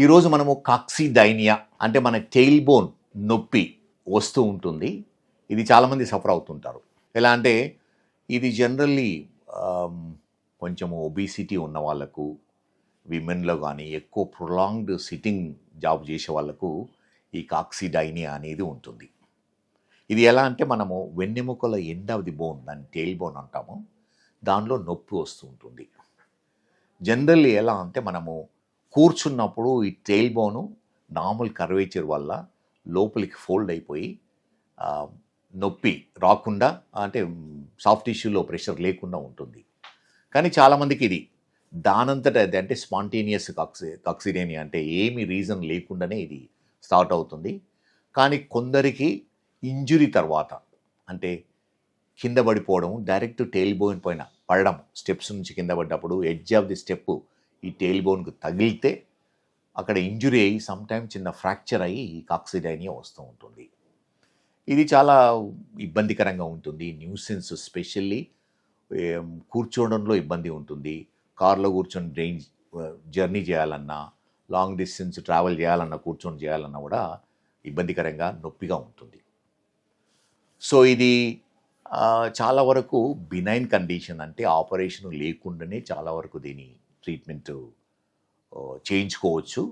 ఈరోజు మనము కాక్సిడైనియా అంటే మన టెయిల్ బోన్ నొప్పి వస్తూ ఉంటుంది. ఇది చాలామంది సఫర్ అవుతుంటారు. ఎలా అంటే ఇది జనరల్లీ కొంచెము ఒబీసిటీ ఉన్న వాళ్ళకు విమెన్లో కానీ ఎక్కువ ప్రొలాంగ్డ్ సిట్టింగ్ జాబ్ చేసే వాళ్ళకు ఈ కాక్సిడైనియా అనేది ఉంటుంది. ఇది ఎలా అంటే మనము వెన్నెముకల ఎండ్ ఆఫ్ ది బోన్ దాన్ని టెయిల్ బోన్ అంటాము. దానిలో నొప్పి వస్తూ ఉంటుంది. జనరల్లీ ఎలా అంటే మనము కూర్చున్నప్పుడు ఈ టెయిల్ బోను నార్మల్ కర్వేచర్ వల్ల లోపలికి ఫోల్డ్ అయిపోయి నొప్పి రాకుండా అంటే సాఫ్ట్ టిష్యూలో ప్రెషర్ లేకుండా ఉంటుంది. కానీ చాలామందికి ఇది దానంతట అది అంటే స్పాంటేనియస్ కాక్సి కాక్సిడేనియా అంటే ఏమి రీజన్ లేకుండానే ఇది స్టార్ట్ అవుతుంది. కానీ కొందరికి ఇంజురీ తర్వాత అంటే కింద పడిపోవడం డైరెక్ట్ టెయిల్ బోన్ పైన పడడం స్టెప్స్ నుంచి కింద పడ్డప్పుడు ఎడ్జ్ ఆఫ్ ది స్టెప్ ఈ టెయిల్ బోన్కు తగిలితే అక్కడ ఇంజురీ అయ్యి సమ్టైమ్ చిన్న ఫ్రాక్చర్ అయ్యి ఈ కాక్సిడైనియా వస్తూ ఉంటుంది. ఇది చాలా ఇబ్బందికరంగా ఉంటుంది. న్యూసెన్స్ స్పెషల్లీ కూర్చోవడంలో ఇబ్బంది ఉంటుంది. కార్లో కూర్చొని రేంజ్ జర్నీ చేయాలన్నా లాంగ్ డిస్టెన్స్ ట్రావెల్ చేయాలన్నా కూర్చొని చేయాలన్నా కూడా ఇబ్బందికరంగా నొప్పిగా ఉంటుంది. సో ఇది చాలా వరకు బినైన్ కండిషన్ అంటే ఆపరేషన్ లేకుండానే చాలా వరకు దీని ట్రీట్మెంట్ చేయించుకోవచ్చు.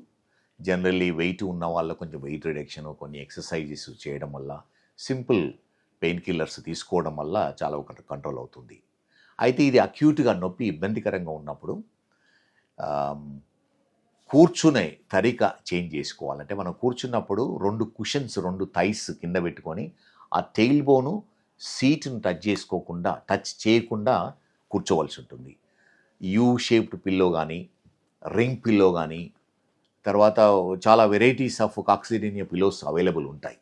జనరల్లీ వెయిట్ ఉన్న వాళ్ళ కొంచెం వెయిట్ రిడక్షన్ కొన్ని ఎక్సర్సైజెస్ చేయడం వల్ల సింపుల్ పెయిన్ కిల్లర్స్ తీసుకోవడం వల్ల చాలా ఒక కంట్రోల్ అవుతుంది. అయితే ఇది అక్యూట్గా నొప్పి ఇబ్బందికరంగా ఉన్నప్పుడు కూర్చునే తరిక చేంజ్ చేసుకోవాలంటే మనం కూర్చున్నప్పుడు రెండు కుషన్స్ రెండు థైస్ కింద పెట్టుకొని ఆ టెయిల్ బోను సీట్ను టచ్ చేసుకోకుండా టచ్ చేయకుండా కూర్చోవలసి ఉంటుంది. యూ షేప్డ్ పిల్లో కానీ రింగ్ పిల్లో కానీ తర్వాత చాలా varieties of coccydynia pillows available ఉంటాయి.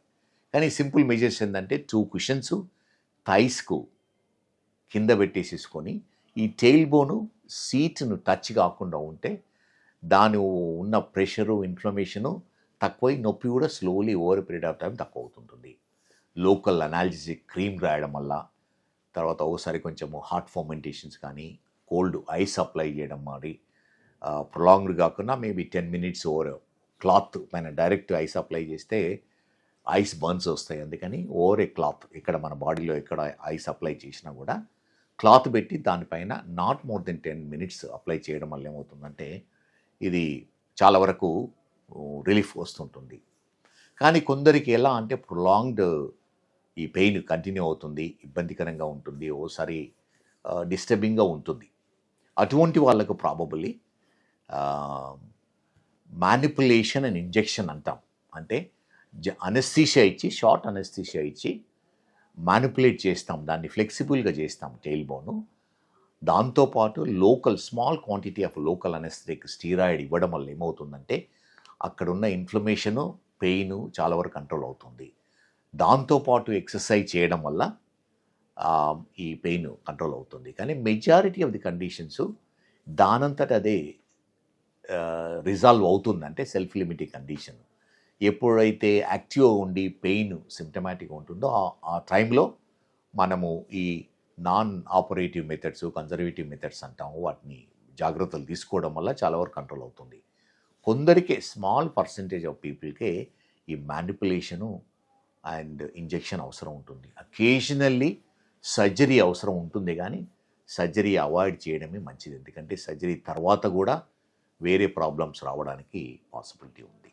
కానీ సింపుల్ మెజర్స్ ఏంటంటే టూ కుషన్స్ థైస్కు కింద పెట్టేసేసుకొని ఈ టెయిల్ బోను సీట్ను టచ్ కాకుండా ఉంటే దాని ఉన్న ప్రెషరు ఇన్ఫ్లమేషను తక్కువై నొప్పి కూడా slowly over period of time తక్కువ అవుతుంటుంది లోకల్ అనాలిసిస్ క్రీమ్ రాయడం వల్ల తర్వాత ఒకసారి కొంచెము హార్ట్ ఫార్మెంటేషన్స్ కానీ కోల్డ్ ఐస్ అప్లై చేయడం మరి ప్రొలాంగ్డ్ కాకుండా maybe ten minutes over cloth పైన డైరెక్ట్ ఐస్ అప్లై చేస్తే ఐస్ బర్న్స్ వస్తాయి. అందుకని ఓవర్ ఏ క్లాత్ ఇక్కడ మన బాడీలో ఎక్కడ ఐస్ అప్లై చేసినా కూడా క్లాత్ పెట్టి దానిపైన not more than ten minutes apply చేయడం వల్ల ఏమవుతుందంటే ఇది చాలా వరకు రిలీఫ్ వస్తుంటుంది. కానీ కొందరికి ఎలా అంటే ప్రొలాంగ్డ్ ఈ పెయిన్ కంటిన్యూ అవుతుంది ఇబ్బందికరంగా ఉంటుంది ఓసారి డిస్టర్బింగ్గా ఉంటుంది. అటువంటి వాళ్ళకు ప్రాబబుల్లీ మ్యానిపులేషన్ అండ్ ఇంజెక్షన్ అంటాం. అంటే జ అనస్థీషియా ఇచ్చి షార్ట్ అనస్థీషియా ఇచ్చి మ్యానిపులేట్ చేస్తాం. దాన్ని ఫ్లెక్సిబుల్గా చేస్తాం టెయిల్ బోను దాంతోపాటు local small quantity of local anaesthetic steroid ఇవ్వడం వల్ల ఏమవుతుందంటే అక్కడున్న ఇన్ఫ్లమేషను పెయిన్ చాలా వరకు కంట్రోల్ అవుతుంది. దాంతోపాటు ఎక్సర్సైజ్ చేయడం వల్ల ఈ పెయిన్ కంట్రోల్ అవుతుంది. కానీ మెజారిటీ ఆఫ్ ది కండిషన్స్ దానంతట అదే రిజాల్వ్ అవుతుందంటే సెల్ఫ్ లిమిటింగ్ కండిషన్. ఎప్పుడైతే యాక్టివ్గా ఉండి పెయిన్ సిమ్టమాటిక్గా ఉంటుందో ఆ- ఆ టైంలో మనము ఈ non operative methods conservative methods అంటాము. వాటిని జాగ్రత్తలు తీసుకోవడం వల్ల చాలా వరకు కంట్రోల్ అవుతుంది. కొందరికే స్మాల్ పర్సంటేజ్ ఆఫ్ పీపుల్కే ఈ మ్యానిపులేషను అండ్ ఇంజెక్షన్ అవసరం ఉంటుంది. అకేషనల్లీ సర్జరీ అవసరం ఉంటుంది కానీ సర్జరీ అవాయిడ్ చేయడమే మంచిది. ఎందుకంటే సర్జరీ తర్వాత కూడా వేరే ప్రాబ్లమ్స్ రావడానికి పాసిబిలిటీ ఉంది.